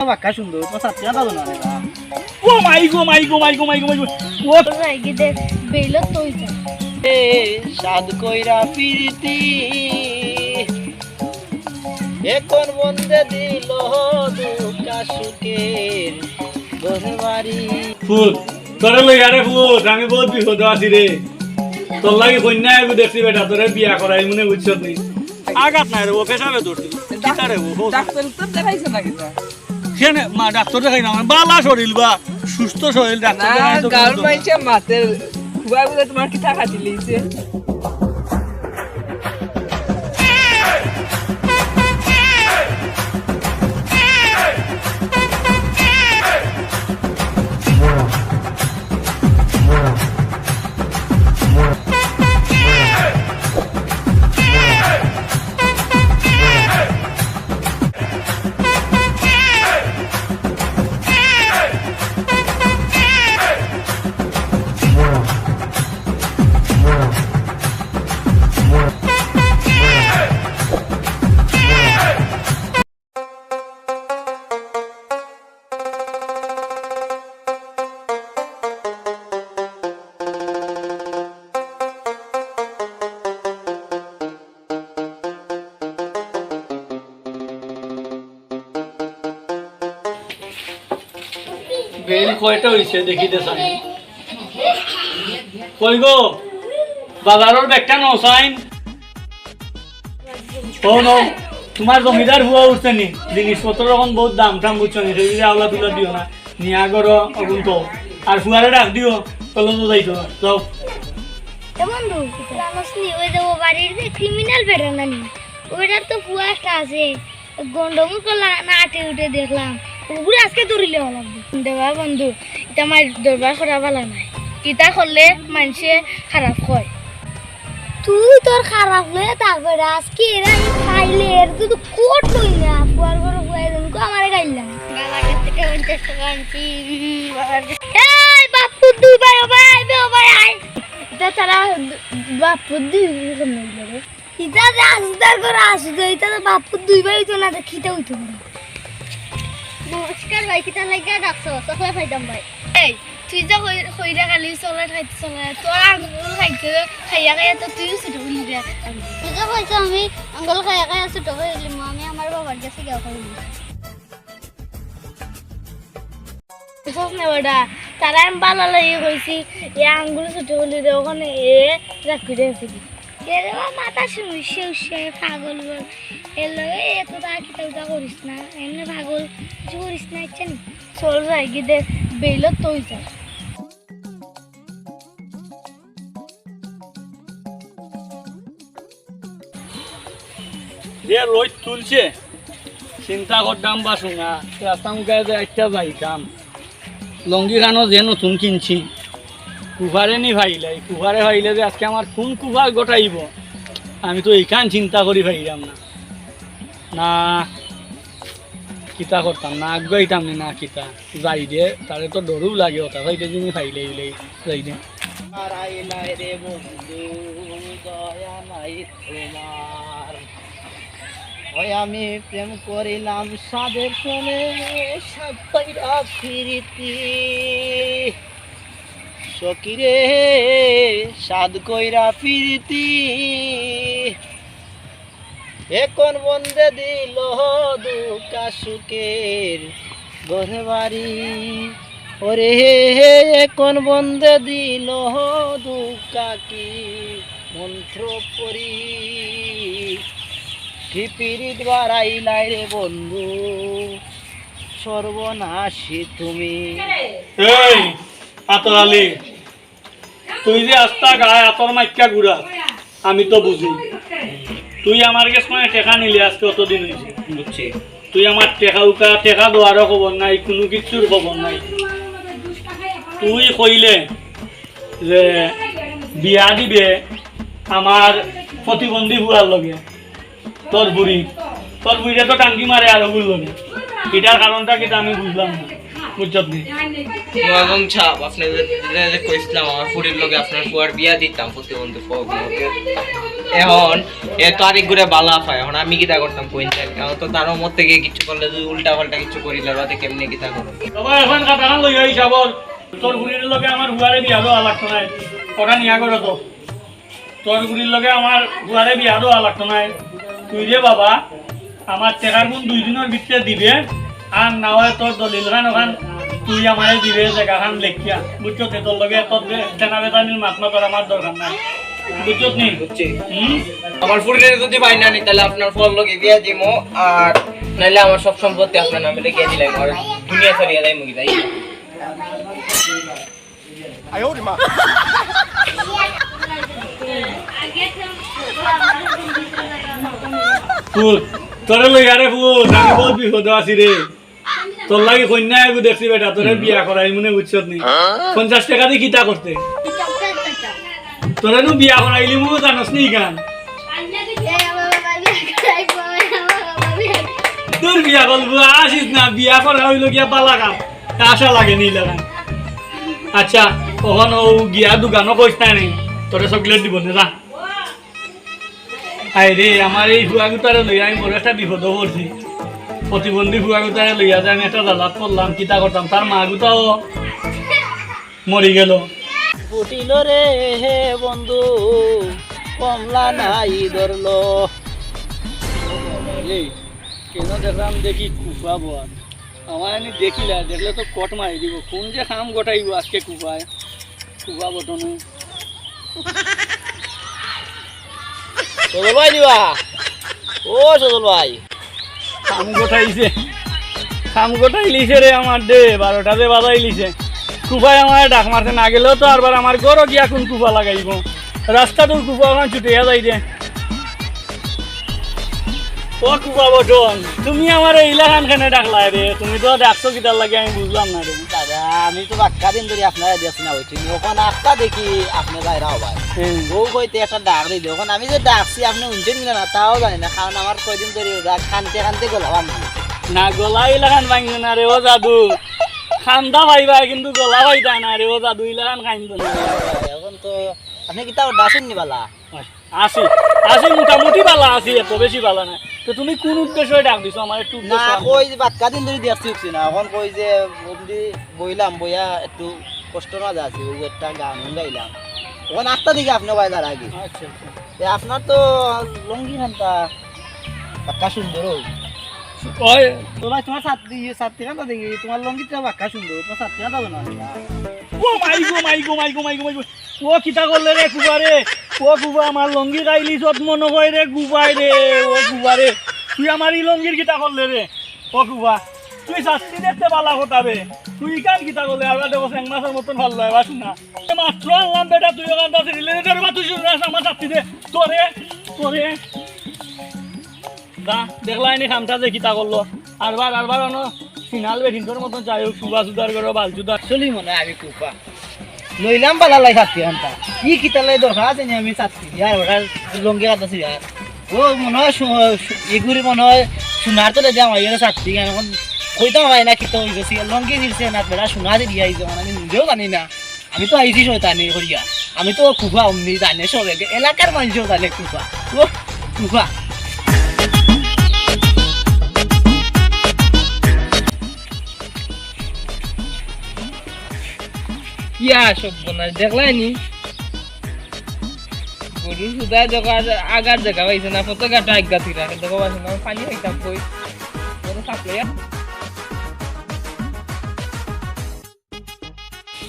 বাক্কা সুন্দর তো সাতটা দাদু না ও মাই গো মাই গো মাই গো মাই গো মাই গো ও গিয়ে বেলত তৈ যা এ সাদ কইরা ফিরতি এখন বন্দে দিল দুকা ফুল তোরে লই আরে ফুল আমি বহুত বিপদ আছি রে। তোর লাগি কন্যা এগু দেখছি বেটা তোরে বিয়া করাই মনে বুঝছত নি আঘাত নাই রে ও পেশাবে ও ডাক্তার তো দেখাইছে না কিন্তু সেনে মা ডাক্তার দেখাই না। বালা শরীর বা সুস্থ শরীর ডাক্তার দেখাই তো গাল মাইছে মাতে খুবাই বলে তোমার কি টাকা দিলিছে বেল কয়টা হইছে দেখিতে চাই কই গো? বাজারের ব্যাগটা ন ও ন তোমার জমিদার হুয়া উঠছে নি। জিনিসপত্র এখন বহুত দাম টাম বুঝছ নি সেই আওলা তুলা দিও না। নিয়া অগুন তো আর ফুয়ারে ডাক দিও চলো তো যাইতো যাও। তো গন্ডমুখ নাটে উঠে দেখলাম। ওগুলো আজকে ধরিলে লাগবে দেবা বন্ধু এটা আমার দরবার করা ভালো নাই। ইটা করলে মানুষে খারাপ হয় তুই তোর খারাপ হয়ে তারপরে আজকে এরা খাইলে এর তুই কোট লই না ফুয়ার ঘরে ফুয়াই দেন আমারে এই বাপু দুই ভাই ও ভাই ভাই আই। এটা তারা বাপু দুই ইটা আসদার করে আসবে এটা তো বাপু দুই ভাই তো না তো খিতে হইতো না নমস্কার ভাই কিটা লাগা ডাকছো সকলে ফাইদাম ভাই। এই তুই যে কইরা খালি চলে খাইতে চলে তোর আঙ্গুল খাইতে খাইয়া খাইয়া তো তুইও ছুটো বলি রে তুই যে কইছো আমি আঙ্গুল খাইয়া খাইয়া ছুটো বলি আমি আমার বাবার কাছে গিয়ে করি বুঝছ না বেটা তারা আমি ভালো লাগে কইছি এ আঙ্গুল ছুটো বলি রে ওখানে এ রাখি রে আসিবি এরে বা মাথা শুইছে উঠছে পাগল বল। লগে এত না, এমনি পাগল কিছু করিস না, ইচ্ছা নি চল যাই গিয়ে দে, বেলত তৈ যা। রোজ তুলছে, চিন্তা করতাম বা শোনা রাস্তা মুখে একটা যাইতাম। লঙ্গি খানো যে নতুন কিনছি। কুভারে নি ভাইলাই কুভারে ভাইলে যে আজকে আমার কোন কুভার গোটাইব? আমি তো এইখান চিন্তা করি ভাইলাম না। না, কিতা করতাম? না আগাইতাম না কিতা। যাই দে তারে তো ডরও লাগে, ওটা ভাইলে যিনি ভাইলে ইলাই যাই দে। ওই আমি প্রেম করিলাম সাদের চলে সাতটা ফিরিতি। সকিরে সাদ কইরা ফিরিতি। এখন বন্দে দিল দুকা সুখের ঘরে বাড়ি ওরে, এখন বন্দে দিল দুকা কি মন্ত্র পরি খিপিরিত বাড়াইলাই রে বন্ধু, সর্বনাশী তুমি। এই আতর আলী তুই যে আস্তা গায়ে আতর মাইকা ঘুরা আমি তো বুঝি। তুই আমার কাছে মানে টেকা নিলি আজকে অতদিন হয়েছে বুঝছি। তুই আমার টেকা উকা টেকা দেওয়ারও খবর নাই কোনো কিছুর খবর নাই। তুই কইলে যে বিয়া দিবে আমার প্রতিবন্ধী বুড়ার লগে তোর বুড়ি। তোর বুড়িটা তো টাঙ্কি মারে আর ওগুলো লগে। এটার কারণটা কিন্তু আমি বুঝলাম না। বুঝছত নি ছাপ আপনাদের কইছিলাম আমার ফুরির লগে আপনার ফুয়ার বিয়া দিতাম প্রতিবন্ধু ফুয়াগুলোকে এখন এ তারিখ ঘুরে বালা পায় এখন আমি কিতা করতাম কারণ তো তার মত থেকে কিছু করলে যদি উল্টা পাল্টা কিছু করিলে বাদে কেমনি কিতা করো এখন লই তোর গুড়ির লগে আমার বিয়া দেওয়া লাগতো নিয়া করে তো। তোর গুড়ির লগে আমার হুয়ারে বিয়া দেওয়া লাগতো নাই। তুই রে বাবা আমার টেকার গুণ দুই দিনের ভিতরে দিবে। আর না হয় তোর দলিল খান ওখান তুই আমারে দিবে জায়গা খান লেখিয়া। বুঝছ তে তোর লগে তোর তেনা বেতানির মাত না তোর আমার দরকার নাই। বুঝছ নি? আমার ফুরির যদি পাই না নি তাহলে আপনার ফুয়ার লগে বিয়া দিমো আর নাইলে আমার সব সম্পত্তি আপনার নামে লিখে দিলাম আর দুনিয়া ছাড়িয়ে যাই মুগি ফুল তোরে লই আরে ফুল আমি বহুত বিপদ আছি রে তোর লাগে কন্যা এগু দেখছি বেটা তোরে বিয়া করাই মনে বুঝছত নি। পঞ্চাশ টাকা দিয়ে কিতা করতে? তোরে নু বিয়া করাইলি মু জানস নি গান। তোর বিয়া করব আসিস না বিয়া করা হইল গিয়া পালা কাম আশা লাগে নি লাগান আচ্ছা কখন ও গিয়া দোকানও কইস না নি? তোরে চকলেট দিব না আই আমার এই হুয়াগুতারে লইয়া আমি বড় একটা বিপদ পড়ছি। প্রতিবন্ধী হুয়াগুতারে লইয়া যে আমি একটা দাদাত পড়লাম কিতা করতাম তার মা গুতাও মরি গেল। ফুটিল রে হে বন্ধু কমলা নাই ধরলো। কেন দেখলাম দেখি কুফা বোয়ার আমার এনে দেখিলা দেখলে তো কট মারি দিব। কোন যে খাম গোটাইব আজকে কুফায়? কুফা বটনে। সজল ভাই দিবা? ও সজল ভাই। খাম গোটাইছে খাম গোটাইলিছে রে আমার দে বারোটাতে বাজাইলিছে কুফায় আমার ডাক মারতে না গেলেও তো আরবার আমার গরো গিয়া কোন কুফা লাগাইব? রাস্তাটোর কুফা আমার ছুটিয়া যাই দে ও কুফা বটন তুমি আমার এই ইলাকান খানে ডাকলাই রে। তুমি তো ডাকছো কিতার লাগে আমি বুঝলাম না রে। দাদা আমি তো বাক্কা দিন ধরে আপনারা দিয়েছি না ওইটি ওখানে একটা দেখি আপনি বাইরা ভাই বউ কইতে একটা ডাক দিল ওখান আমি যে ডাকছি আপনি উনছেন কিনা না তাও জানি না কারণ আমার কয়দিন ধরে খানতে খানতে গেলাম আমি না গলা ইলাকান ভাঙবে না রে ও জাদু। খান্দা পাইবা কিন্তু গলা পাইতা না রে ও জাদু ইলাকান খাইতো না। এখন তো আপনি কি তাও ডাসেন নি বালা আসি। আসি মোটামুটি বালা আছি এত বেশি বালা না। তো তুমি কোন উদ্দেশ্যে ডাক দিছো? আমার একটু না কই যে বাক্কা দিন ধরে উঠছি না। এখন কই যে বইলাম বইয়া একটু কষ্ট না যাচ্ছি ওই একটা গান গাইলাম। ওখানে আটটা দিকে আপনি বাইদার আগে। আচ্ছা আচ্ছা। আপনার তো লঙ্গি খানটা বাক্কা সুন্দর ওই। তোমার খানটা দেখি তোমার লঙ্গিটা বাক্কা সুন্দর তোমার খানটা না ও ও কিতা করলে রে ও কুবা আমার লঙ্গি গাইলি যত মনে হয় রে গুবাই রে ও কুবা রে তুই আমার এই লঙ্গির কিতা করলে রে। কুবা, তুই শাস্তি দেখতে পালা হতাবে তুই কান কিতা করলে? আর দেবো এক মাসের মতন ভালো লাগে বাসু না। মাত্র আনলাম বেটা, তুই ওখান থেকে রিলে দে বা তুই শুনে আমার শাস্তি দে। তোরে তোরে। দা দেখলাই নি খামটা যে কিতা করল। আরবার আরবার অন ফিনাল বেঠিনটোর মতন চাই হোক, সুবা সুদার করো, বাল সুদার। চলি মনে আমি কুপা। লইলাম বালা লাই ছাত্রী খানটা কি কিতা লাই দরকার আছে আমি ছাত্রী আর ওটা লঙ্গি কাটাছি আর ও মনে হয় এগুলি মনে হয় সোনার তো আমার ছাত্রী এখন কইতাম হয় না কিতা হয়ে না, বেড়া সোনা দিয়ে দিয়ে আইছে আমি নিজেও জানি না। আমি তো আইছি শয়তানি করিয়া আমি তো কুফা অমনি জানে সবে, এলাকার মানুষও জানে কুফা। ও কুফা। ইয়া সব বনাস দেখলাই নি গরু সুদা জগা আগার জায়গা পাইছে না কত গাটা আজ্ঞা থিরা দেখো পাইছে না পানি হইতাম কই কোনো থাকলে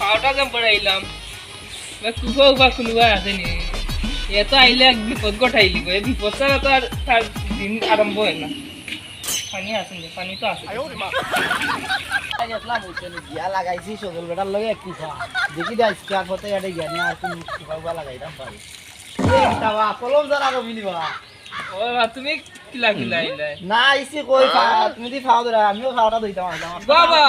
পাওটা যেন পড়াইলাম কুফা উফা কোনোবা আছে নি? এ তো আইলে এক বিপদ ঘটাইলি গো বিপদ ছাড়া তো আর তার দিন আরম্ভ হয় না। পানি আছে নি? পানি তো আছে গিয়া লাগাইছি সজল বেটার লগে কুফা দেখি দা স্কার হতে এটা গিয়া নিয়ে আর কোন কুফা লাগাইতাম পারি কলম যারা রবি নিবা ও বা তুমি কিলা কিলা আইলাই না ইসি কই তুমি দি ধরা আমিও খাওয়াটা দিতাম বাবা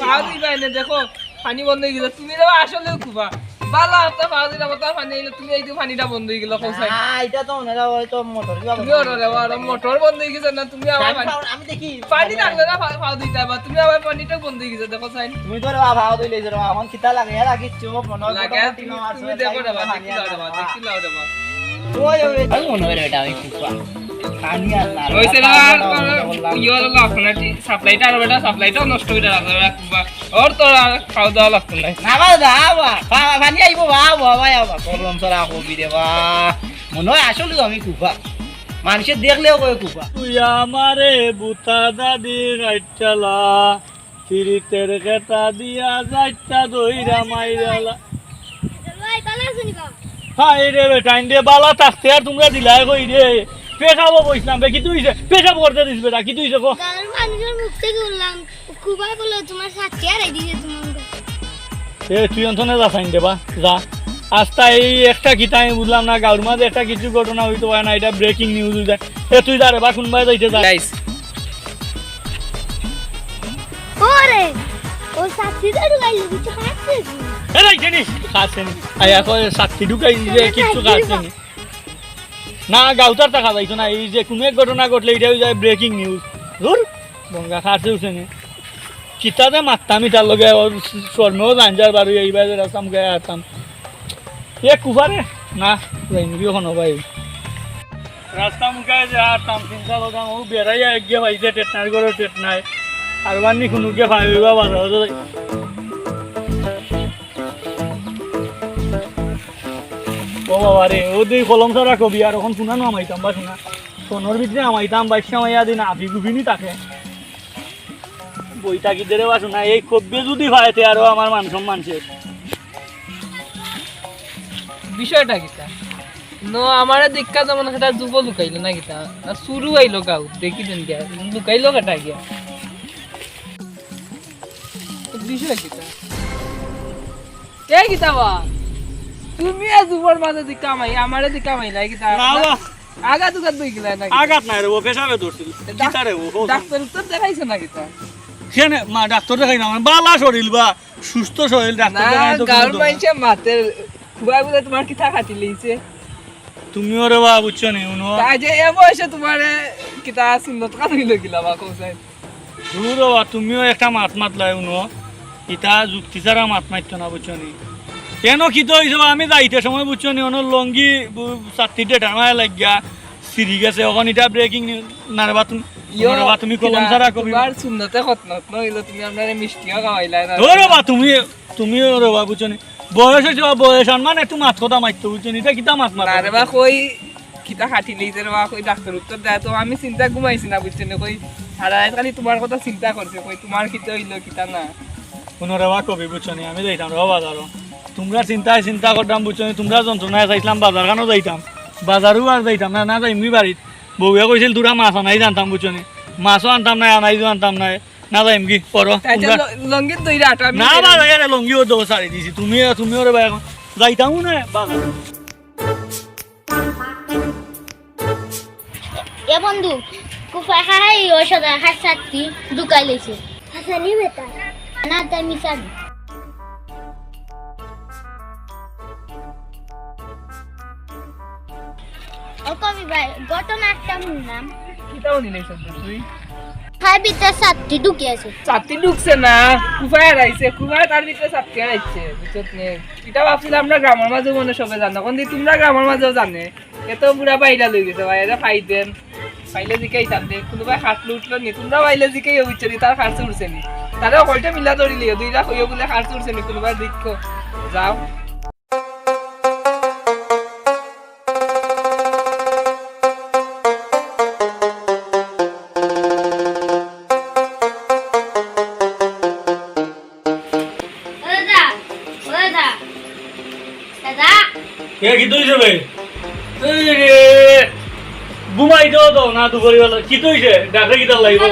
পাও দিবা এনে দেখো পানি বন্ধ হয়ে গেল তুমি দেবা আসলে খুবা বালা পাওয়া দিলে কথা পানি আইলে তুমি এই পানিটা বন্ধ হয়ে গেল কোথায় না, এটা তো ওনারা হয়তো মোটর কিবা তুমি ওর আর মোটর বন্ধ হয়ে গেছে না তুমি আবার পানি আমি দেখি। পানি লাগলে না পাওয়া দিতে আবার তুমি আবার পানিটা বন্ধ হয়ে গেছে দেখো সাইন তুমি তো রে ভাও দিলে যে এখন কিতা লাগে কিচ্ছু মনে হয় লাগে তুমি দেখো না দেখি লাও রে দেখি লাও রে ওই ওই আমি মনে হয় এটা আমি কুপা পানি আর না হইছে না ইয়ে হলো আপনার সাপ্লাইটা আর বেটা সাপ্লাইটাও নষ্ট করে রাখবা ওর তো আর খাওয়া দাওয়া লাগতো না না বা দাওয়া পানি আইব বা বাবা বাবা প্রবলেম সরা কবি রে বা মনে হয় আসলে আমি কুপা মানুষের দেখলেও তুই আমারে বুতা দাদি রাইটালা ফিরিতের কেটা দিয়া যাইতা দইরা মাইরালা হাই রে বেটাইন দে বালা থাকতে আর তোমরা দিলাই কই রে পেশাবো বসলাম বে কি তুই পেশাব করতে দিস বেটা কি তুই কো গাঁর মানুষের মুখ থেকে শুনলাম খুবাই বলে তোমার সাথে আর এই দিছে তোমার এ তুই অন্তনে যা সাইন দেবা যা। আস্তা এই একটা কিতা আমি বুঝলাম না গাঁর মাঝে একটা কিছু ঘটনা হইতো হয় না এটা ব্রেকিং নিউজ হয়ে যায় এ তুই যা রে বা কোনবাই যাইতে যা। গাইস ওরে ও সাথে তো ঢুকাইলো কিছু খাচ্ছে এ নাই জানি খাচ্ছে আয়া কয় সাক্ষী ঢুকাই যে কিছু খাচ্ছে নি না গাউতার টাকা যাইতো না, এই যে কোনো এক ঘটনা ঘটলে এটা হয়ে যায় ব্রেকিং নিউজ ধর বঙ্গা খাচ্ছে উঠে নি কিতাতে মারতাম ইটার লগে ওর শর্মেও জানজার বারু এইবার রাস্তাম গায়ে আতাম। এ কুফারে না যাইনি ওখানে ভাই রাস্তা মুখে যে আতাম চিন্তা লগাম ও বেড়াইয়া এক গিয়ে ভাইছে টেট নাই করে টেট নাই আর বান্নি কোনো গিয়ে ভাবিবা বাজার বাবা ও দুই কলম সারা কবি, আর এখন শুনানো আমাইতাম বা শোনা। সোনর ভিতরে আমাইতাম, বাইশা মাইয়া দিন আবি গুবিনি তাকে। বইটা কি দেরে বা শোনা, এই কবি যদি ভাইতে আরও আমার মান সম্মান বিষয়টা কিতা নো আমার দেখা যেমন একটা যুব লুকাইলো না কিতা না শুরু আইলো গাও, দেখি দেন গিয়া লুকাইলো কাটা গিয়া বিষয় কিতা এ কিতা বা? তুমি আজ মাঝে দি কামাই আমারে দি কামাই নাই কিতা না বা আগা দুগা দুই গিলা না আঘাত নাই রে ও পেশাবে ধরছিল কিতা রে ও ডাক্তার তো দেখাইছে না কিতা কেনে? মা ডাক্তার দেখাই না মানে বালা শরীর বা সুস্থ শরীর ডাক্তার দেখাই তো দরকার। মাইছে মাতের খুবাই তোমার কিতা খাটি লইছে? তুমিও রে বা বুঝছ নি উনো। তাই যে এ বয়সে তোমার কিতা সুন্নত কান হইল গিলা বা কৌসাই দূর তুমিও একটা মাত মাত লাই উনো। ইটা যুক্তি ছাড়া মাত মারতো না বুঝছ নি? কেন কি তো হয়েছে আমি যাইতে সময় বুঝছ নি? অন্য লঙ্গি চারটি ডেটার লাগিয়া। সিরি গেছে এখন এটা ব্রেকিং না রে তুমি না তুমি কলম ছাড়া কবি। তোমার সুন্নতে খতনত নইলো তুমি আপনার মিষ্টিও খাওয়াইলাই না। ধরো বা তুমি তুমিও রে বা বুঝছ নি? বয়স হয়েছে বা বয়স মানে একটু কথা মারতো বুঝছ নি? এটা কিতা বা কই কিতা খাটি লইতে রে বা কই ডাক্তার উত্তর দেয়। তো আমি চিন্তা ঘুমাইছি না বুঝছেন কই সারা রাত খালি তোমার কথা চিন্তা করছে কই তোমার কিতা হইল কিতা না। কোনো রে বা কবি বুঝছ নি? আমি যাইতাম রে বাজারও তোমরা চিন্তায় চিন্তা করতাম বুঝছ নি? তোমরা যন্ত্রণায় চাইছিলাম বাজার খানো যাইতাম। বাজারও আর যাইতাম না না যাইমি বাড়িত বউয়ে কৈছিল তোরা মাছ আনাই জানতাম বুঝছ নি? মাছও আনতাম নাই আনাইও আনতাম নাই। না যাইম কি আমি না বা যাই লঙ্গিও দেবো সারি দিছি। তুমি তুমিও রে এখন যাইতামও না বাজার এ বন্ধু কুফাই খাই ওর সাথে হাত ঢুকাই লেছে। হাসানি বেটা না তাই মিশাবি কবি ভাই ঘটনা একটা শুনলাম কিতাও নিলে সব তুই? খাই ভিতরে সাতটি ঢুকিয়েছে চাপটি ঢুকছে না কুফায় হারাইছে কুফায় তার ভিতরে চাপটি হারাইছে বুঝছত নে? এটা ভাবছিলাম আমরা গ্রামের মাঝে মনে সবে জানো কোন তোমরা গ্রামের মাঝেও জানে। এত পুরা বাইরা লই গেছে ভাই এরা ফাইদেন পাইলে জিকাই তাতে কোনোবাই হাঁটলে উঠল নি তোমরা পাইলে জিকাই উঠছে নি তার খার্চে উঠছে নি। তারা মিলা ধরিলি দুই লাখ হইও বলে খার্চে উঠছে নি কোনোবাই দেখো যাও। কে কি তুই যাবে ঘুমাই দাও না দুপুরি বেলা কি তুইছে ডাক্তার লাগবে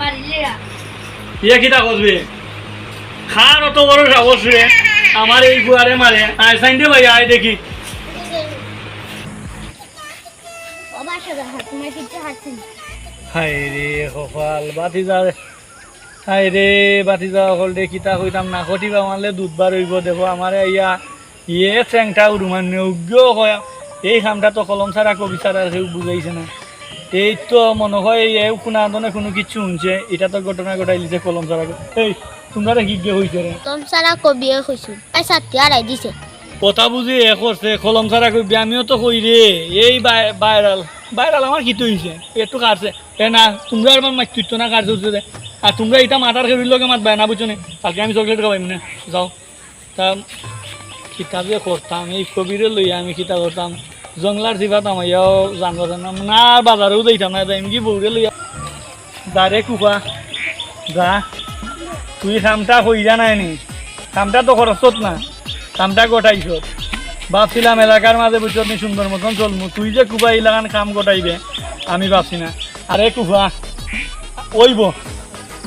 মানে ইয়া করবে অত বড় সাহস আমার এই গুয়ারে মারে। আয় সাইন দে ভাই আয় দেখি। কিছু রে কপাল বাতি রে। বাতিজা অকল দে কিতা কইতাম না। ঘটিবা মারলে দুধবার হইব দেখো আমার ইয়া ইয়ে চেংটা উড়ুমান উগ্য কয়া এই কামটা তো কলম ছাড়া কবি ছাড়া কেউ বুঝাইছে না। এই তো মনে হয় এই কোনো আন্দোলনে কোনো কিছু শুনছে। এটা তো ঘটনা ঘটাই লিছে কলম ছাড়া এই তোমরা কি গে হইছে রে তোম সারা কবিয়ে কইছো আই সাথে আড়াই দিছে। কথা বুঝি এ করছে কলম ছাড়া কইবি আমিও তো কই রে এই বাইরাল বাইরাল আমার কি হইছে একটু কাটছে এ না তোমরা আমার মাছ তুই না কাটছে রে। আর তোমরা এটা মাথার খেবির লগে মাত না বুঝছ নি? কালকে আমি চকলেট খাবাইম না যাও। তা কিতাব যে করতাম, এই কবিরে লইয়া আমি কিতাব করতাম। জংলার জিভাত আমাইয়াও জানব জানাম না বাজারেও দিতাম না এমনি বউরে লইয়া দারে কুপা, যা। তুই কামটা কইরা নাই নি। কামটা তো খরচত না কামটা গোটাইছ ভাবছিলাম এলাকার মাঝে বুঝছত নি সুন্দর মতন চলমু। তুই যে কুবা এলাকান কাম গোটাইবে আমি ভাবছি না। আরে কুবা ওইব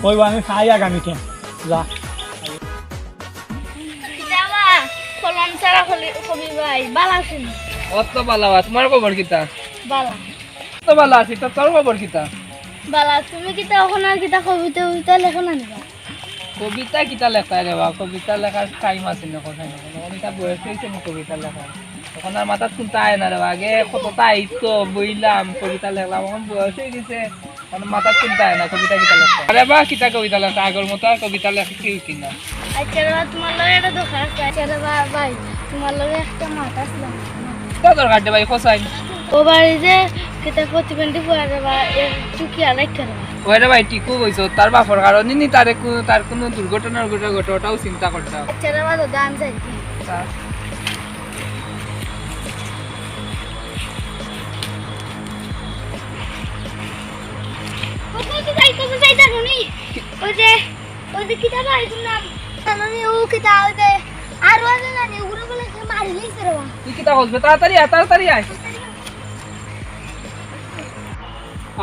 ওইব আমি খাই আগামীতে। যা। কলম সারা কবি ভাই বালা আছেন অত বালা তোমার খবর কিতা বালা। তো বালা আছি তো তোর খবর কিতা বালা তুমি কিতা ওখানে কিতা কবিতা কবিতা লেখো না নিবা কবিতা কিতা লেখা রে বা কবিতা লেখার টাইম আছে না না এটা বয়স হয়েছে না কবিতা লেখা এখন আর মাথার চিন্তা আয় না রে আগে কতটা আইতো বইলাম কবিতা লেখলাম এখন বয়স হয়ে গেছে। এখন মাথার চিন্তা না কবিতা কিতা লেখা আরে বা কিতা কবিতা লেখা আগের মতো আর কবিতা লেখা কি হইছি না আচ্ছা রে বা, তোমার লগে একটা দোকান আছে আচ্ছা ভাই তোমার লগে একটা মাথা আসলাম তো দরকার দে ভাই খসাই ও বাড়ি যে কিতা প্রতিবন্ধী ফুয়া রে বা একটু কি আলাইক করে বা ওরে ভাই ঠিকও কইছো তার বাপর কারণে নি তারে কো- তার কোনো দুর্ঘটনার ঘটে ঘটনাটাও চিন্তা করতাম আচ্ছা রে বা দাদা আমি যাই কোথায় কি যাই কোথায় যাই জানো নি? ওই যে ওই যে কিতা ভাই নাম জানো নি ও কিতা ওই যে আর ওই যে জানি উড়ে বলে মারি লইছে রে তুই কিতা বলবে তাড়াতাড়ি আয় তাড়াতাড়ি আয়।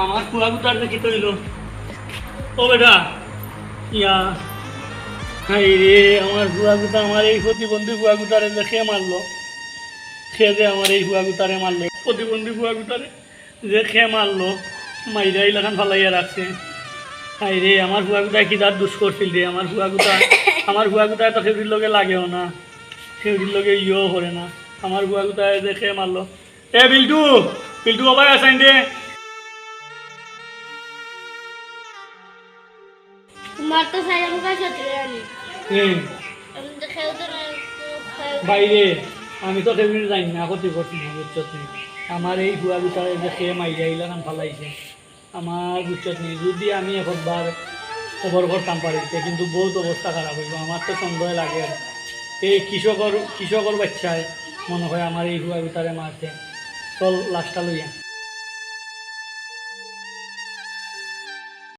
আমার কুয়া গুতার দেখি তৈল ও বেটা ইয়া হাই রে আমার কুয়া গুতা আমার এই প্রতিবন্ধী কুয়া গুতারে যে খেয়ে মারলো? খেয়ে যে আমার এই কুয়া গুতারে মারলো। প্রতিবন্ধী কুয়া গুতারে যে খেয়ে মারলো? মাইরা ইলাখান ফালাইয়া রাখছে। হাই রে আমার কুয়া গুতায় কি তার দুষ করছিল রে? আমার কুয়া গুতা আমার কুয়া গুতায় তো সেউরির লগে লাগেও না। সেউরির লগে ইয়েও করে না। আমার কুয়া গুতায় দেখে মারলো। এ বিল্টু! বিল্টু বাবাই আসাইন দে তোমার তো হুম। বাইরে আমি তো কেমনি জানি না ক্ষতি করছি না? বুঝছত আমার এই গুয়া বিচারে যে খেয়ে মাইরা ইলাকান ফালাইছে। আমার বুঝছত নেই। যদি আমি একবার খবর করতাম পারিতে কিন্তু বহুত অবস্থা খারাপ হইব। আমার তো সন্দেহ লাগে। এই কৃষকর কৃষকর বাচ্চায় মনে হয় আমার এই হুয়া ভিতরে মারছে। চল লাস্টটা লইয়া।